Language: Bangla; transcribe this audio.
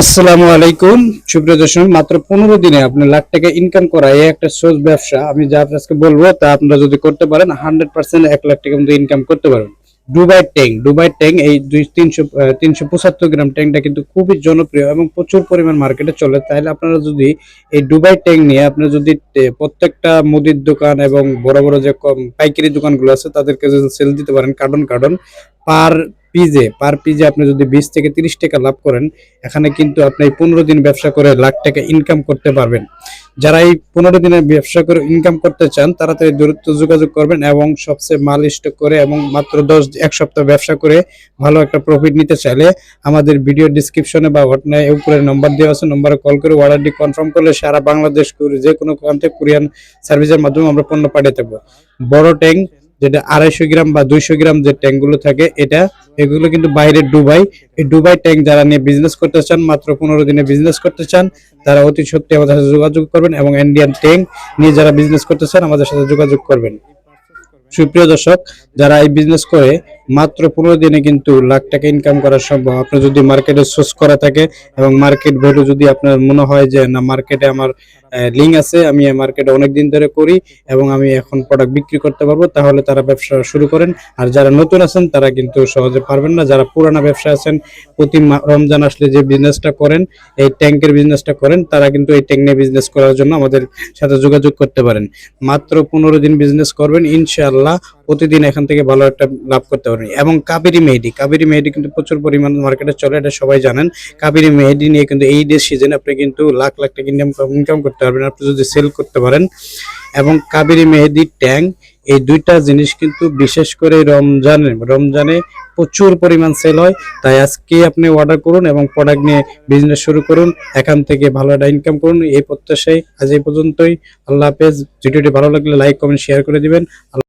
আসসালামু আলাইকুম। সুপ্রিয় দর্শক, মাত্র পনেরো দিনে আপনি লাখ টাকা ইনকাম করা এই একটা সোর্স ব্যবসা, আমি যা আজকে বলব তা আপনারা যদি করতে পারেন হান্ড্রেড পার্সেন্ট এক লাখ টাকা মতো ইনকাম করতে পারবেন। ডুবাই ট্যাং ডুবাই ট্যাং এই দুই তিনশো তিনশো পঁচাত্তর গ্রাম ট্যাংটা কিন্তু খুবই জনপ্রিয় এবং প্রচুর পরিমাণ মার্কেটে চলে। তাহলে আপনারা যদি এই ডুবাই ট্যাং নিয়ে আপনারা যদি প্রত্যেকটা মুদির দোকান এবং বড় বড় যে পাইকারি দোকানগুলো আছে, তাদেরকে যদি সেল দিতে পারেন carton carton per PJ, per PJ আপনি যদি বিশ থেকে তিরিশ টাকা লাভ করেন, এখানে কিন্তু আপনি পনেরো দিন ব্যবসা করে লাখ টাকা ইনকাম করতে পারবেন। যারা এই পনেরো দিনের ব্যবসা করে ইনকাম করতে চান তারা তাড়াতাড়ি দূরত্ব যোগাযোগ করবেন এবং সবচেয়ে মাল স্টক করে এবং মাত্র দশ, এক সপ্তাহ ব্যবসা করে ভালো একটা প্রফিট নিতে চাইলে আমাদের ভিডিও ডিসক্রিপশনে বা ঘটনায় উপরে নম্বর দেওয়া আছে নম্বরে কল করে অর্ডারটি কনফার্ম করলে সারা বাংলাদেশ যে কোনো প্রান্তে কুরিয়ান সার্ভিসের মাধ্যমে আমরা পণ্য পাঠিয়ে থাকব বড় ট্যাঙ্ক যেটা আড়াইশো গ্রাম বা দুইশো গ্রাম যে ট্যাঙ্কগুলো থাকে, এটা, এগুলো কিন্তু বাইরের ডুবাই। এই ডুবাই ট্যাঙ্ক যারা নিয়ে বিজনেস করতে চান, মাত্র পনেরো দিনে বিজনেস করতে চান, তারা অতি সত্যি আমাদের সাথে যোগাযোগ করবেন এবং ইন্ডিয়ান ট্যাঙ্ক নিয়ে যারা বিজনেস করতে চান, আমাদের সাথে যোগাযোগ করবেন। সুপ্রিয় দর্শক, যারা এই বিজনেস করে মাত্র পনেরো দিনে কিন্তু লাখ টাকা ইনকাম করা সম্ভব। আপনার যদি মার্কেটে সোর্স করা থাকে এবং মার্কেট ভ্যালু যদি আপনার মনে হয় যে, না মার্কেটে আমার লিঙ্ক আছে, আমি মার্কেটে অনেক দিন ধরে করি এবং আমি এখন প্রোডাক্ট বিক্রি করতে পারব, তাহলে তারা ব্যবসা শুরু করেন। আর যারা নতুন আছেন, তারা কিন্তু সহজে পারবেন না। যারা পুরানা ব্যবসা আছেন, প্রতি রমজান আসলে যে বিজনেসটা করেন, এই ট্যাঙ্কের বিজনেসটা করেন, তারা কিন্তু এই ট্যাঙ্ক নিয়ে বিজনেস করার জন্য আমাদের সাথে যোগাযোগ করতে পারেন। মাত্র পনেরো দিন বিজনেস করবেন, ইনশাআল্লাহ। প্রতিদিন এখান থেকে ভালো একটা লাভ করতে পারবেন এবং কাবেরি মেহেদি কাবেরি মেহেদি কিন্তু প্রচুর পরিমাণ মার্কেটে চলে, এটা সবাই জানেন। কাবেরি মেহেদি নিয়ে কিন্তু এই ডে সিজনে আপনি কিন্তু লাখ লাখ টাকা ইনকাম ইনকাম করতে পারবেন, আপনি যদি সেল করতে পারেন। এবং কাবেরি মেহেদি, ট্যাং, এই দুইটা জিনিস কিন্তু বিশেষ করে রমজানে রমজানে প্রচুর পরিমাণ সেল হয়। তাই আজকে আপনি অর্ডার করুন এবং প্রোডাক্ট নিয়ে বিজনেস শুরু করুন, এখান থেকে ভালো একটা ইনকাম করুন। এই প্রত্যাশায় আজ এই পর্যন্তই। আল্লাহ হাফেজ। ভিডিওটি ভালো লাগলে লাইক কমেন্ট শেয়ার করে দিবেন।